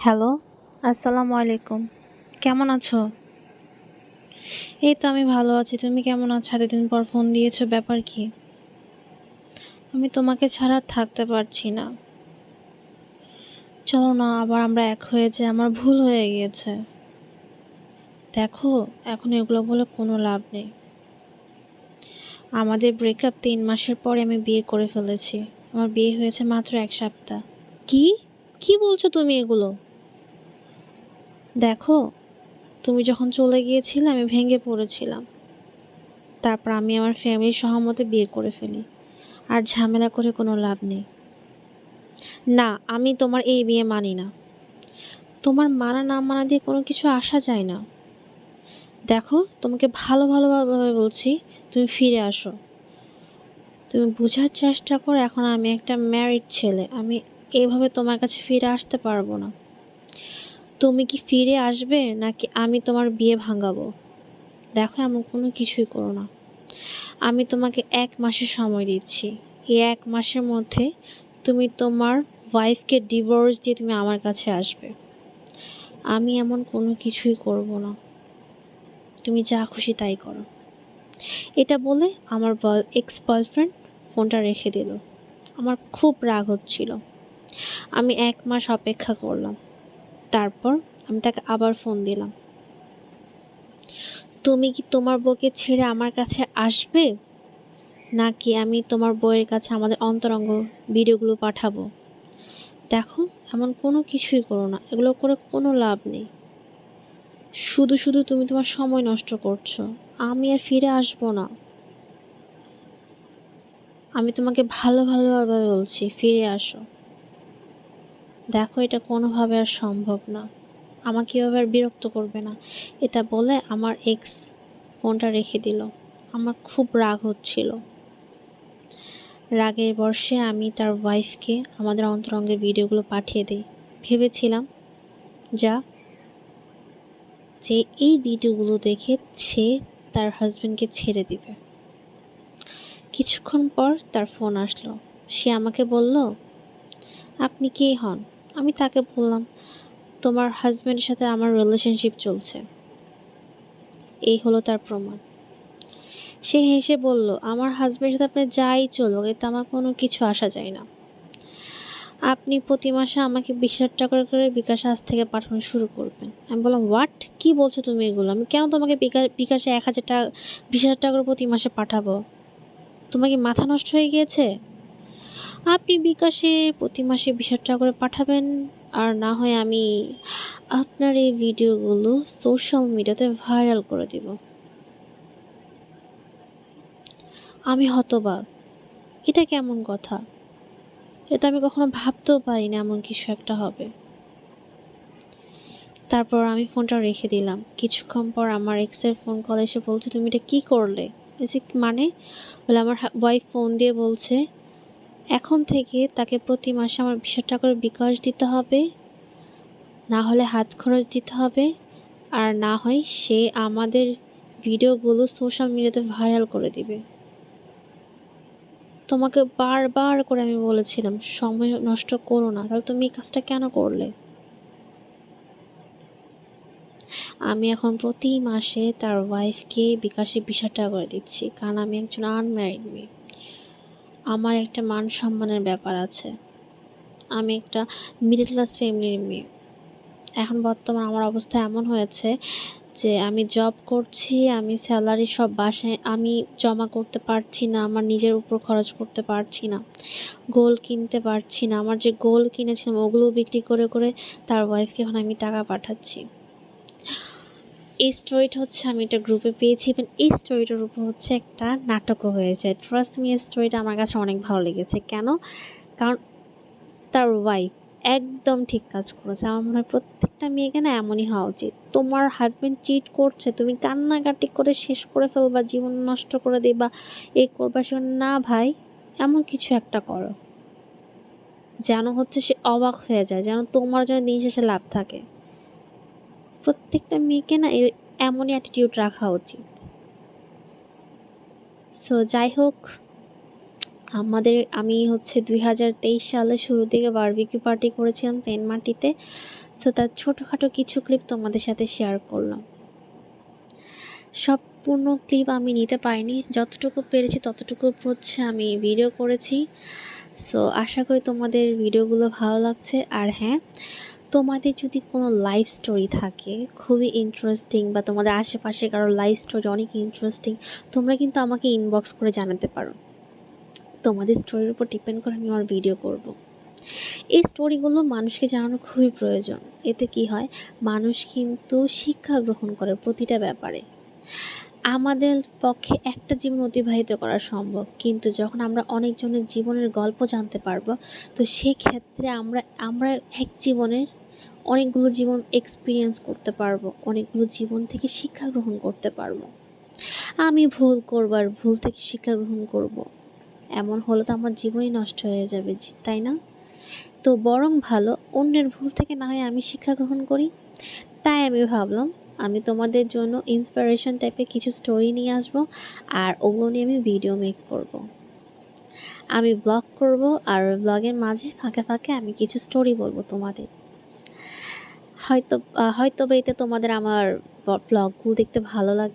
Hello, আসসালামু আলাইকুম। কেমন আছো? এই তো আমি ভালো আছি। তুমি কেমন আছো? এতদিন পর ফোন দিয়েছ, ব্যাপার কি? আমি তোমাকে ছাড়া থাকতে পারছি না। চলো না, আবার আমরা এক হয়ে যাই। আমার ভুল হয়ে গিয়েছে। দেখো, এখন এগুলো বলে কোনো লাভ নেই। আমাদের ব্রেকআপ তিন মাসের পরে আমি বিয়ে করে ফেলেছি। আমার বিয়ে হয়েছে মাত্র এক সপ্তাহ। কি? কি বলছো তুমি এগুলো? দেখো, তুমি যখন চলে গিয়েছিলে, আমি ভেঙে পড়েছিলাম। তারপর আমি আমার ফ্যামিলির সহমতে বিয়ে করে ফেলি। আর ঝামেলা করে কোনো লাভ নেই। না, আমি তোমার এই বিয়ে মানি না। তোমার মানা না মানা দিয়ে কোনো কিছু আসা যায় না। দেখো, তোমাকে ভালো ভালোভাবে বলছি, তুমি ফিরে আসো। তুমি বোঝার চেষ্টা করো, এখন আমি একটা ম্যারিড ছেলে। আমি এইভাবে তোমার কাছে ফিরে আসতে পারব না। তুমি কি ফিরে আসবে নাকি আমি তোমার বিয়ে ভাঙাবো? দেখো, এমন কোনো কিছুই করো না। আমি তোমাকে এক মাসের সময় দিচ্ছি। এই এক মাসের মধ্যে তুমি তোমার ওয়াইফকে ডিভোর্স দিয়ে তুমি আমার কাছে আসবে। আমি এমন কোনো কিছুই করব না। তুমি যা খুশি তাই করো। এটা বলে আমার এক্স বয়ফ্রেন্ড ফোনটা রেখে দিল। আমার খুব রাগ হচ্ছিল। আমি এক মাস অপেক্ষা করলাম। তারপর আমি তাকে আবার ফোন দিলাম। তুমি কি তোমার বউকে ছেড়ে আমার কাছে আসবে? নাকি আমি তোমার বউয়ের কাছে আমাদের অন্তরঙ্গ ভিডিওগুলো পাঠাবো? দেখো, এমন কোনো কিছুই করো না। এগুলো করে কোনো লাভ নেই। শুধু শুধু তুমি তোমার সময় নষ্ট করছ। আমি আর ফিরে আসব না। আমি তোমাকে ভালো ভালোভাবে বলছি, ফিরে আসো। দেখো এটা কোনোভাবে আর সম্ভব না। আমাকে এভাবে আর বিরক্ত করবে না। এটা বলে আমার এক্স ফোনটা রেখে দিল। আমার খুব রাগ হচ্ছিল। রাগের বর্ষে আমি তার ওয়াইফকে আমাদের অন্তরঙ্গের ভিডিওগুলো পাঠিয়ে দিই। ভেবেছিলাম, যা যে এই ভিডিওগুলো দেখে সে তার হাজব্যান্ডকে ছেড়ে দিবে। কিছুক্ষণ পর তার ফোন আসলো। সে আমাকে বলল, আপনি কে হন? আমি তাকে বললাম, তোমার হাজব্যান্ডের সাথে আমার রিলেশনশিপ চলছে। এই হলো তার প্রমাণ। সে হেসে বলল, আমার হাজব্যান্ডের সাথে আপনার যাই চলুক, এতে আমার কোনো কিছু আসা যায় না। আপনি প্রতি মাসে আমাকে বিশ হাজার টাকা করে বিকাশ আজ থেকে পাঠানো শুরু করবেন। আমি বললাম হোয়াট কি বলছো তুমি এগুলো? আমি কেন তোমাকে বিকাশ, বিকাশে এক হাজার টাকা, বিশ হাজার টাকা করে প্রতি মাসে পাঠাবো? তোমার কি মাথা নষ্ট হয়ে গিয়েছে? আপনি বিকাশে প্রতি মাসে বিশ টাকা করে পাঠাবেন। আর না হয় আমি আপনার এই ভিডিওগুলো সোশ্যাল মিডিয়াতে ভাইরাল করে দিব। আমি হতবাক। এটা কেমন কথা? এটা আমি কখনো ভাবতেও পারি না এমন কিছু একটা হবে। তারপর আমি ফোনটা রেখে দিলাম। কিছুক্ষণ পর আমার এক্সের ফোন কল এসে বলছে, তুমি এটা কী করলে? মানে? বলে, আমার ওয়াইফ ফোন দিয়ে বলছে এখন থেকে তাকে প্রতি মাসে আমার বিশ টাকা করে বিকাশ দিতে হবে, না হলে হাত খরচ দিতে হবে, আর না হয় সে আমাদের ভিডিওগুলো সোশ্যাল মিডিয়াতে ভাইরাল করে দিবে। তোমাকে বারবার করে আমি বলেছিলাম, সময় নষ্ট করো না। তাহলে তুমি এই কাজটা কেন করলে? আমি এখন প্রতি মাসে তার ওয়াইফকে বিকাশে বিশ টাকা করে দিচ্ছি, কারণ আমি একজন আনম্যারিড মেয়ে। আমার একটা মান সম্মানের ব্যাপার আছে। আমি একটা মিডল ক্লাস ফ্যামিলির মেয়ে। এখন বর্তমান আমার অবস্থা এমন হয়েছে যে আমি জব করছি, আমি স্যালারি সব বাসায়, আমি জমা করতে পারছি না, আমার নিজের উপর খরচ করতে পারছি না, গোল কিনতে পারছি না, আমার যে গোল কিনেছিলাম ওগুলো বিক্রি করে করে তার ওয়াইফকে এখন আমি টাকা পাঠাচ্ছি। এই স্টোরিটা হচ্ছে আমি একটা গ্রুপে পেয়েছি এবং এই স্টোরিটার উপর হচ্ছে একটা নাটকও হয়েছে। ট্রাস্ট মি এই স্টোরিটা আমার কাছে অনেক ভালো লেগেছে। কেন? কারণ তার ওয়াইফ একদম ঠিক কাজ করেছে। আমার মনে হয় প্রত্যেকটা মেয়েকে না এমনই হওয়া উচিত। তোমার হাজব্যান্ড চিট করছে, তুমি কান্নাকাটি করে শেষ করে ফেলবা, জীবন নষ্ট করে দিবা এই করবা, সে না ভাই, এমন কিছু একটা করো। যেন হচ্ছে সে অবাক হয়ে যায়, যেন তোমার জন্য দিন শেষে লাভ থাকে। প্রত্যেকটা মেয়েকে না এমনই অ্যাটিটিউড রাখা উচিত। সো যাই হোক, আমাদের, আমি হচ্ছে দুই হাজার তেইশ সালের শুরুর দিকে বারবিকিউ পার্টি করেছিলাম সেন্ট মার্টিতে। সো তার ছোটোখাটো কিছু ক্লিপ তোমাদের সাথে শেয়ার করলাম। সম্পূর্ণ ক্লিপ আমি নিতে পারিনি। যতটুকু পেরেছি, ততটুকু হচ্ছে আমি ভিডিও করেছি। সো আশা করি তোমাদের ভিডিওগুলো ভালো লাগছে। আর হ্যাঁ তোমাদের যদি কোনো লাইফ স্টোরি থাকে, খুবই ইন্টারেস্টিং বা তোমাদের আশেপাশে কারও লাইফ স্টোরি অনেক ইন্টারেস্টিং তোমরা কিন্তু আমাকে ইনবক্স করে জানাতে পারো। তোমাদের স্টোরির উপর ডিপেন্ড করে আমি আমার ভিডিও করব। এই স্টোরিগুলো মানুষকে জানানো খুবই প্রয়োজন। এতে কি হয়? মানুষ কিন্তু শিক্ষা গ্রহণ করে প্রতিটা ব্যাপারে। আমাদের পক্ষে একটা জীবন অতিবাহিত করা সম্ভব। কিন্তু যখন আমরা অনেকজনের জীবনের গল্প জানতে পারব, তো সেক্ষেত্রে আমরা আমরা এক জীবনের অনেকগুলো জীবন এক্সপিরিয়েন্স করতে পারব, অনেকগুলো জীবন থেকে শিক্ষা গ্রহণ করতে পারব। আমি ভুল করব আর ভুল থেকে শিক্ষা গ্রহণ করব। এমন হলে তো আমার জীবনই নষ্ট হয়ে যাবে তাই না? তো বরং ভালো, অন্যের ভুল থেকে না হয় আমি শিক্ষা গ্রহণ করি। তাই আমি ভাবলাম আমি তোমাদের জন্য ইন্সপিরেশন টাইপের কিছু স্টোরি নিয়ে আসব, আর ওগুলো নিয়ে আমি ভিডিও মেক করব। আমি ব্লগ করব, আর ব্লগের মাঝে ফাঁকে ফাঁকে আমি কিছু স্টোরি বলব তোমাদের হয়তো হয়তো বা এতে তোমাদের আমার ব্লগগুলো দেখতে ভালো লাগে